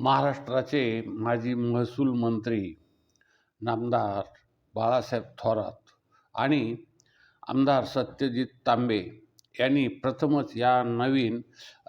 महाराष्ट्राचे माजी महसूल मंत्री नामदार बाळासाहेब थोरात आणि आमदार सत्यजित तांबे यांनी प्रथमच या नवीन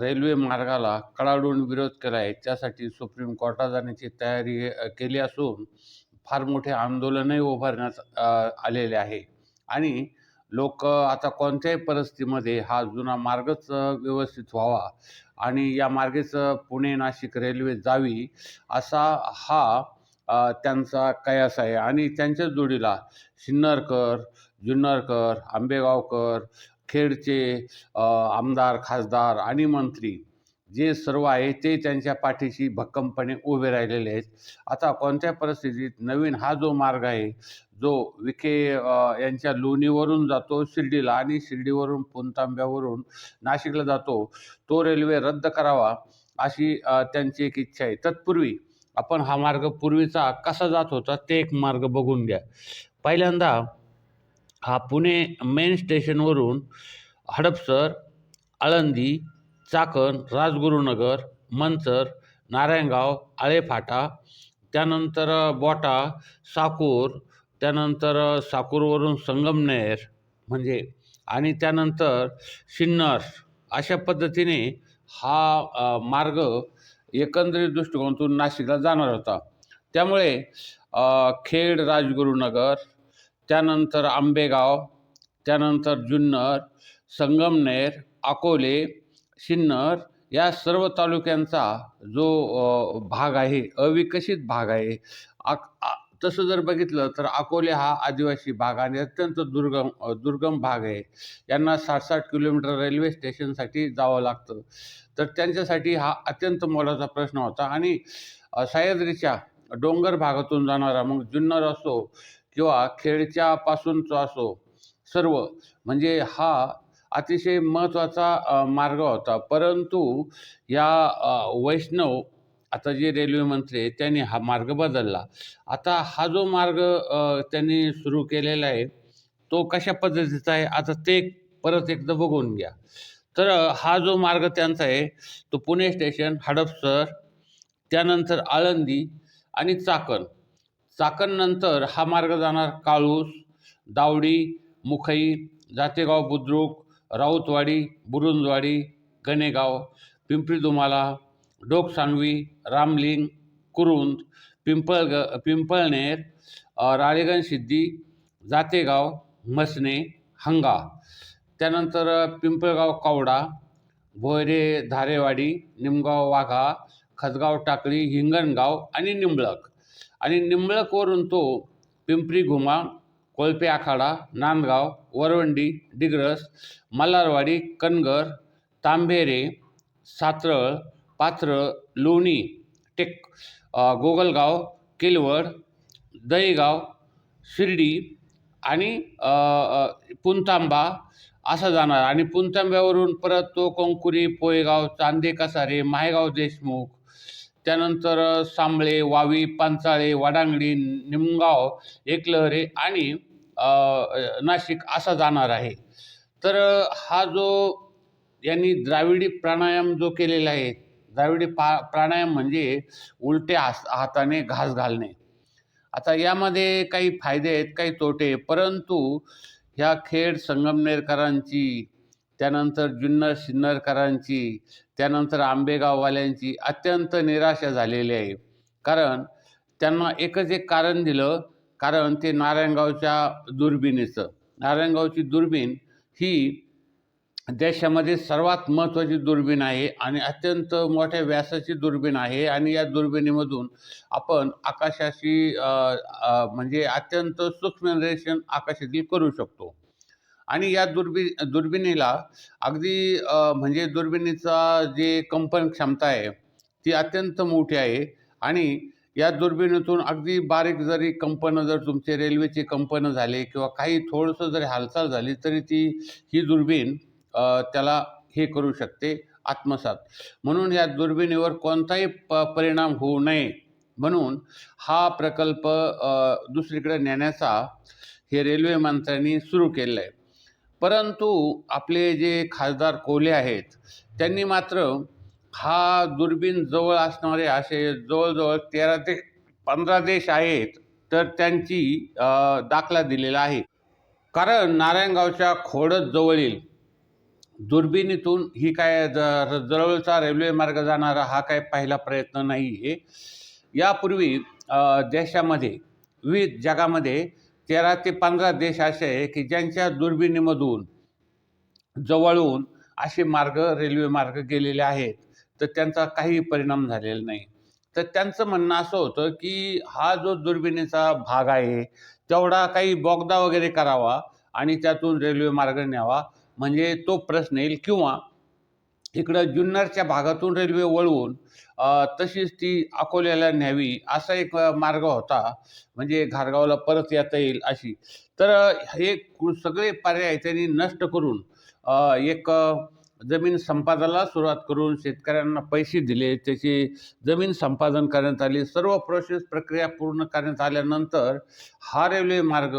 रेल्वे मार्गाला कडाडून विरोध केला आहे. त्यासाठी सुप्रीम कोर्टात जाण्याची तयारी केली असून फार मोठे आंदोलनही उभारण्यात आलेले आहे. आणि लोक आता कोणत्याही परिस्थितीमध्ये हा जुना मार्गच व्यवस्थित व्हावा आणि या मार्गेच पुणे नाशिक रेल्वे जावी असा हा त्यांचा कयास आहे. आणि त्यांच्याच जोडीला सिन्नरकर जुन्नरकर आंबेगावकर खेडचे आमदार खासदार आणि मंत्री जे सर्व आहे ते त्यांच्या पाठीशी भक्कमपणे उभे राहिलेले आहेत. आता कोणत्या परिस्थितीत नवीन हा जो मार्ग आहे जो विखे यांच्या लोणीवरून जातो शिर्डीला आणि शिर्डीवरून पुणतांब्यावरून नाशिकला जातो तो रेल्वे रद्द करावा अशी त्यांची एक इच्छा आहे. तत्पूर्वी आपण हा मार्ग पूर्वीचा कसा जात होता ते एक मार्ग बघून घ्या. पहिल्यांदा हा पुणे मेन स्टेशनवरून हडपसर आळंदी चाकण राजगुरुनगर मंचर नारायणगाव आळेफाटा त्यानंतर बोटा साकूर त्यानंतर साकूरवरून संगमनेर म्हणजे आणि त्यानंतर सिन्नर अशा पद्धतीने हा मार्ग एकंदरीत दृष्टिकोनातून नाशिकला जाणार होता. त्यामुळे खेड राजगुरुनगर त्यानंतर आंबेगाव त्यानंतर जुन्नर संगमनेर अकोले सिन्नर या सर्व तालुक्यांचा जो भाग आहे अविकसित भाग आहे. आक तसं जर बघितलं तर अकोले हा आदिवासी भाग आणि अत्यंत दुर्गम दुर्गम भाग आहे. यांना साठ साठ किलोमीटर रेल्वे स्टेशनसाठी जावं लागतं. तर त्यांच्यासाठी हा अत्यंत मोलाचा प्रश्न होता आणि सह्याद्रीच्या डोंगर भागातून जाणारा मग जुन्नर असो किंवा खेडच्यापासूनचा असो सर्व म्हणजे हा अतिशय महत्त्वाचा मार्ग होता. परंतु या वैष्णव आता जे रेल्वे मंत्री आहे त्यांनी हा मार्ग बदलला. आता हा जो मार्ग त्यांनी सुरू केलेला आहे तो कशा पद्धतीचा आहे आता ते परत एकदा बघून घ्या. तर हा जो मार्ग त्यांचा आहे तो पुणे स्टेशन हडपसर त्यानंतर आळंदी आणि चाकण. चाकणनंतर हा मार्ग जाणार काळूस दावडी मुखई जातेगाव बुद्रुक राऊतवाडी बुरुंजवाडी गणेगाव पिंपरी दुमाला डोकसानवी रामलिंग कुरुंद पिंपळग पिंपळनेर राळेगण सिद्धी जातेगाव मसने हंगा. त्यानंतर पिंपळगाव कावडा भोयरे धारेवाडी निमगाव वाघा खतगाव टाकळी हिंगणगाव आणि निंबळक. आणि निंबळकवरून तो पिंपरी घुमा कोळपे आखाडा नांदगाव वरवंडी डिग्रस मल्हारवाडी कनगर तांबेरे सातरळ पात्र लोणी टेक गोगलगाव केलवड दहीगाव शिर्डी आणि पुणतांबा असा जाणार. आणि पुणतांब्यावरून परत तो कोंकुरी पोयगाव चांदे कसारे मायगाव देशमुख त्यानंतर सांबळे वावी पांचाळे वाडांगडी निमगाव एकलहरे आणि नाशिक असा जाणार आहे. तर हा जो यांनी द्राविडी प्राणायाम जो केलेला आहे द्राविडी पा प्राणायाम म्हणजे उलट्या हास हाताने घास घालणे. आता यामध्ये काही फायदे आहेत काही तोटे परंतु ह्या खेड संगमनेरकरांची त्यानंतर जुन्नर सिन्नरकरांची त्यानंतर आंबेगाववाल्यांची अत्यंत निराशा झालेली आहे. कारण त्यांना एकच एक कारण दिलं कारण ते नारायणगावच्या दुर्बिणीचं. नारायणगावची दुर्बीण ही देशामध्ये सर्वात महत्त्वाची दुर्बीण आहे आणि अत्यंत मोठ्या व्यासाची दुर्बीण आहे आणि या दुर्बिणीमधून आपण आकाशाशी म्हणजे अत्यंत सूक्ष्म निरीक्षण आकाशातील करू शकतो. आणि या दुर्बी दुर्बिणीला अगदी म्हणजे दुर्बिणीचा जे कंपन क्षमता आहे ती अत्यंत मोठी आहे. आणि या दुर्बिणीतून अगदी बारीक जरी कंपनं जर तुमचे रेल्वेचे कंपनं झाले किंवा काही थोडंसं जरी हालचाल झाली तरी ती ही दुर्बीण त्याला हे करू शकते आत्मसात. म्हणून या दुर्बिणीवर कोणताही प परिणाम होऊ नये म्हणून हा प्रकल्प दुसरीकडे नेण्याचा हे रेल्वे मंत्र्यांनी सुरू केलेला आहे परंतु आपले जे खासदार कोले आहेत त्यांनी मात्र हा दुर्बीण जवळ असणारे असे जवळजवळ तेरा ते पंधरा देश आहेत तर त्यांची दाखला दिलेला आहे. कारण नारायणगावच्या खोडत जवळील दुर्बिणीतून ही काय ज- जवळचा रेल्वे मार्ग जाणारा हा काय पहिला प्रयत्न नाही आहे यापूर्वी देशामध्ये विविध जगामध्ये तेरा ते पंधरा देश असे आहे की ज्यांच्या दुर्बिणीमधून जवळून असे मार्ग रेल्वे मार्ग गेलेले आहेत तर त्यांचा काही परिणाम झालेला नाही. तर त्यांचं म्हणणं असं होतं की हा जो दुर्बिणीचा भाग आहे तेवढा काही बोगदा वगैरे करावा आणि त्यातून रेल्वे मार्ग न्यावा. म्हणजे तो प्रश्न येईल किंवा इकडं जुन्नरच्या भागातून रेल्वे वळवून तशीच ती अकोल्याला न्यावी असा एक मार्ग होता. म्हणजे घारगावला परत येता येईल अशी. तर हे सगळे पर्याय त्यांनी नष्ट करून एक जमीन संपादनाला सुरुवात करून शेतकऱ्यांना पैसे दिले. त्याची जमीन संपादन करण्यात आली. सर्व प्रोसेस प्रक्रिया पूर्ण करण्यात आल्यानंतर हा रेल्वे मार्ग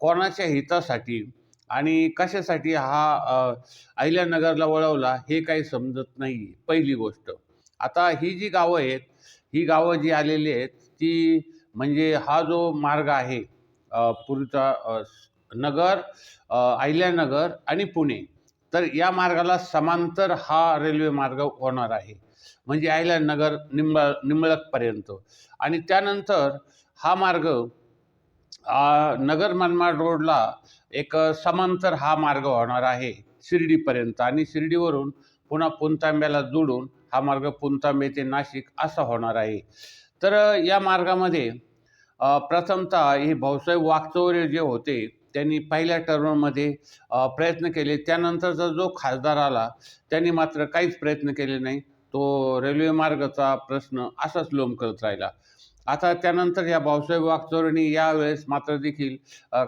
कोणाच्या हितासाठी आणि कशासाठी हा अहिल्यानगरला वळवला हे काही समजत नाही पहिली गोष्ट. आता ही जी गावं आहेत ही गावं जी आलेली आहेत ती म्हणजे हा जो मार्ग आहे पूर्वीचा नगर अहिल्यानगर आणि पुणे तर या मार्गाला समांतर हा रेल्वे मार्ग होणार आहे. म्हणजे अहिल्यानगर निंब निंबळकपर्यंत आणि त्यानंतर हा मार्ग नगर मनमाड रोडला एक समांतर हा मार्ग होणार आहे शिर्डीपर्यंत आणि शिर्डीवरून पुन्हा पुणतांब्याला जोडून हा मार्ग पुणतांबे ते नाशिक असा होणार आहे. तर या मार्गामध्ये प्रथमतः हे भाऊसाहेब वागचौरे जे होते त्यांनी पहिल्या टर्ममध्ये प्रयत्न केले. त्यानंतरचा जो खासदार आला त्यांनी मात्र काहीच प्रयत्न केले नाही. तो रेल्वे मार्गाचा प्रश्न असाच लोंबकळत राहिला. आता त्यानंतर या भाऊसाहेब वागचौरेंनी यावेळेस मात्र देखील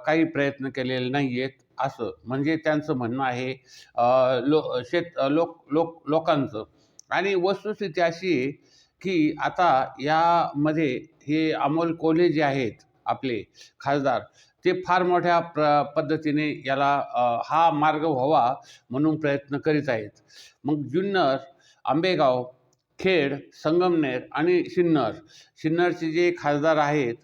काही प्रयत्न केलेले नाही आहेत असं. म्हणजे त्यांचं म्हणणं आहे लो शेत लोक लोक लोकांचं. आणि वस्तुस्थिती अशी आहे की आता यामध्ये हे अमोल कोल्हे जे आहेत आपले खासदार ते फार मोठ्या प्र पद्धतीने याला हा मार्ग व्हावा म्हणून प्रयत्न करीत आहेत. मग जुन्नर आंबेगाव खेड संगमनेर आणि सिन्नर सिन्नरचे जे खासदार आहेत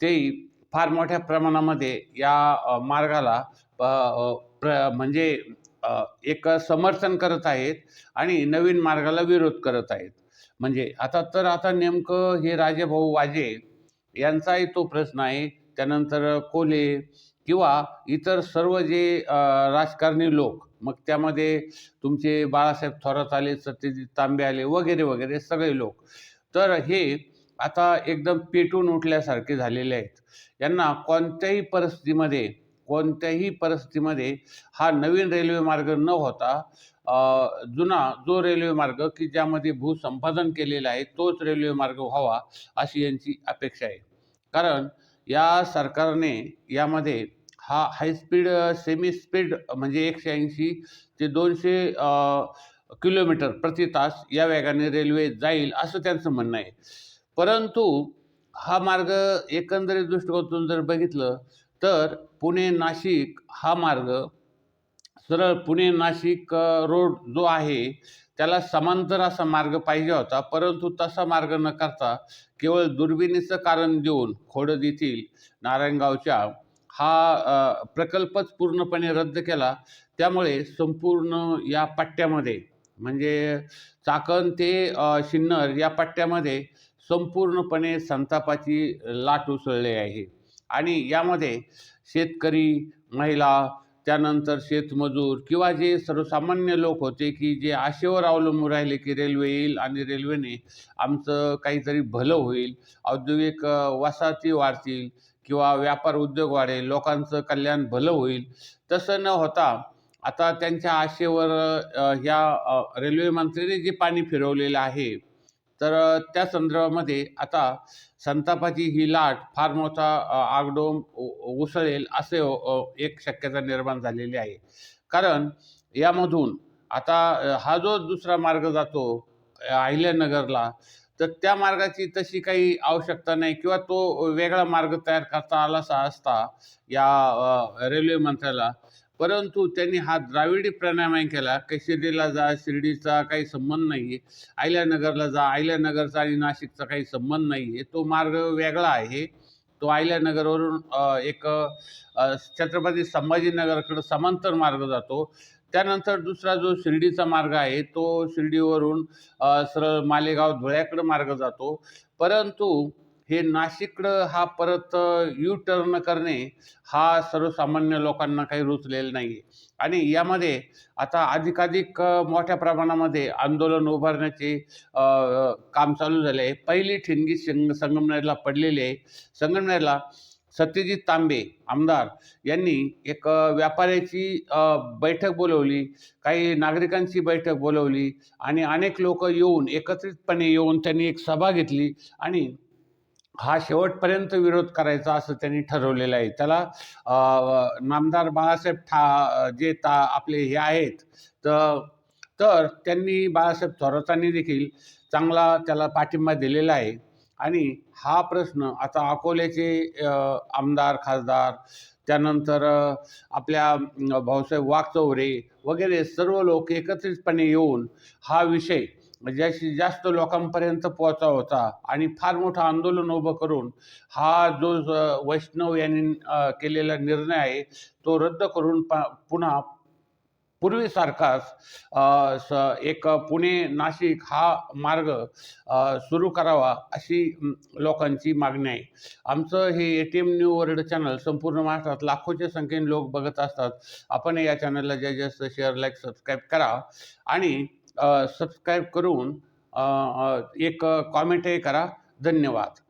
तेही फार मोठ्या प्रमाणामध्ये या मार्गाला प्र म्हणजे एक समर्थन करत आहेत आणि नवीन मार्गाला विरोध करत आहेत. म्हणजे आता तर आता नेमकं हे राजेभाऊ वाजे यांचाही तो प्रश्न आहे. त्यानंतर कोले किंवा इतर सर्व जे राजकारणी लोक मग त्यामध्ये तुमचे बाळासाहेब थोरात आले सत्यजित तांबे आले वगैरे वगैरे सगळे लोक. तर हे आता एकदम पेटून उठल्यासारखे झालेले आहेत. यांना कोणत्याही परिस्थितीमध्ये कोणत्याही परिस्थितीमध्ये हा नवीन रेल्वे मार्ग न होता जुना जो रेल्वे मार्ग की ज्यामध्ये भूसंपादन केलेलं आहे तोच रेल्वे मार्ग व्हावा अशी यांची अपेक्षा आहे. कारण या सरकारने यामध्ये हा हायस्पीड सेमी स्पीड म्हणजे एकशे ऐंशी ते दोनशे किलोमीटर प्रति तास या वेगाने रेल्वे जाईल असं त्यांचं म्हणणं आहे. परंतु हा मार्ग एकंदरीत दृष्टिकोनातून जर बघितलं तर पुणे नाशिक हा मार्ग सरळ पुणे नाशिक रोड जो आहे त्याला समांतर असा मार्ग पाहिजे होता. परंतु तसा मार्ग न करता केवळ दुर्बिणीचं कारण देऊन खोडद येथील नारायणगावच्या हा प्रकल्पच पूर्णपणे रद्द केला. त्यामुळे संपूर्ण या पट्ट्यामध्ये म्हणजे चाकण ते शिन्नर सिन्नर या पट्ट्यामध्ये संपूर्णपणे संतापाची लाट उसळली आहे. आणि यामध्ये शेतकरी महिला त्यानंतर शेतमजूर किंवा जे सर्वसामान्य लोक होते की जे आशेवर अवलंबून राहिले की रेल्वे येईल आणि रेल्वेने आमचं काहीतरी भलं होईल औद्योगिक वसाहती वाढतील किंवा व्यापार उद्योग वाढेल लोकांचं कल्याण भलं होईल तसं न होता आता त्यांच्या आशेवर ह्या रेल्वे मंत्र्यांनी जे पाणी फिरवलेलं आहे तर त्या संदर्भामध्ये आता संतापाची ही लाट फार मोठा आगडोम उ- उसळेल असे एक शक्यता निर्माण झालेली आहे. कारण यामधून आता हा जो दुसरा मार्ग जातो अहिल्यानगरला तर त्या मार्गाची तशी काही आवश्यकता नाही किंवा तो वेगळा मार्ग तयार करता आला असता या रेल्वे मंत्र्याला. परंतु त्यांनी हा द्राविडी प्राणायाम केला. काही शिर्डीला जा शिर्डीचा काही संबंध नाही आहे अहिल्यानगरला जा अहिल्यानगरचा आणि नाशिकचा काही संबंध नाही आहे तो मार्ग वेगळा आहे. तो अहिल्यानगरवरून एक छत्रपती संभाजीनगरकडं समांतर मार्ग जातो. त्यानंतर दुसरा जो शिर्डीचा मार्ग आहे तो शिर्डीवरून सरळ मालेगाव धुळ्याकडं मार्ग जातो. परंतु हे नाशिककडं हा परत यू टर्न करणे हा सर्वसामान्य लोकांना काही रुचलेला नाही आहे आणि यामध्ये आता अधिकाधिक मोठ्या प्रमाणामध्ये आंदोलन उभारण्याचे काम चालू झाले आहे पहिली ठिणगी संग संगमनेरला पडलेली आहे. संगमनेरला सत्यजित तांबे आमदार यांनी एक व्यापाऱ्याची बैठक बोलवली काही नागरिकांची बैठक बोलवली आणि अनेक लोक येऊन एकत्रितपणे येऊन त्यांनी एक सभा घेतली आणि हा शेवटपर्यंत विरोध करायचा असं त्यांनी ठरवलेलं आहे. त्याला नामदार बाळासाहेब ठा जे ता आपले हे आहेत तर तर त्यांनी बाळासाहेब थोरातांनी देखील चांगला त्याला पाठिंबा दिलेला आहे. आणि हा प्रश्न आता अकोल्याचे आमदार खासदार त्यानंतर आपल्या भाऊसाहेब वाघचौरे वगैरे सर्व लोक एकत्रितपणे येऊन हा विषय जास्तीत जास्त लोकांपर्यंत पोहोचा होता आणि फार मोठं आंदोलन उभं करून हा जो वैष्णव यांनी केलेला निर्णय आहे तो रद्द करून पा पुन्हा पूर्वीसारखाच स एक पुणे नाशिक हा मार्ग सुरू करावा अशी लोकांची मागणी आहे. आमचं हे A T M new world channel संपूर्ण महाराष्ट्रात लाखोच्या संख्येने लोक बघत असतात. आपण या चॅनलला जास्तीत जास्त शेअर लाईक सबस्क्राईब करा. आणि सबस्क्राईब करून एक कॉमेंटही करा. धन्यवाद.